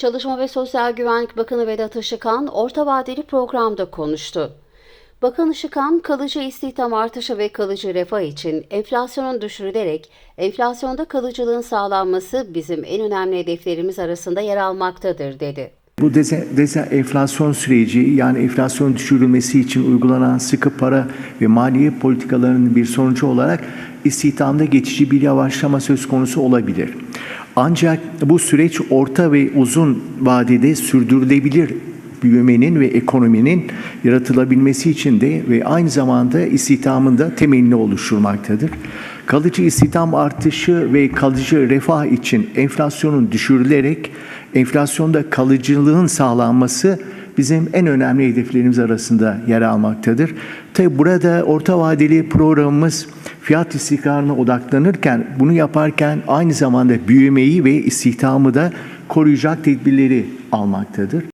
Çalışma ve Sosyal Güvenlik Bakanı Vedat Işıkhan orta vadeli programda konuştu. Bakan Işıkhan, kalıcı istihdam artışı ve kalıcı refah için enflasyonun düşürülerek enflasyonda kalıcılığın sağlanması bizim en önemli hedeflerimiz arasında yer almaktadır dedi. Bu deze, dezenflasyon süreci yani enflasyon düşürülmesi için uygulanan sıkı para ve maliye politikalarının bir sonucu olarak istihdamda geçici bir yavaşlama söz konusu olabilir. Ancak bu süreç orta ve uzun vadede sürdürülebilir büyümenin ve ekonominin yaratılabilmesi için de ve aynı zamanda istihdamın da temelini oluşturmaktadır. Kalıcı istihdam artışı ve kalıcı refah için enflasyonun düşürülerek enflasyonda kalıcılığın sağlanması bizim en önemli hedeflerimiz arasında yer almaktadır. Tabi burada orta vadeli programımız fiyat istikrarına odaklanırken bunu yaparken aynı zamanda büyümeyi ve istihdamı da koruyacak tedbirleri almaktadır.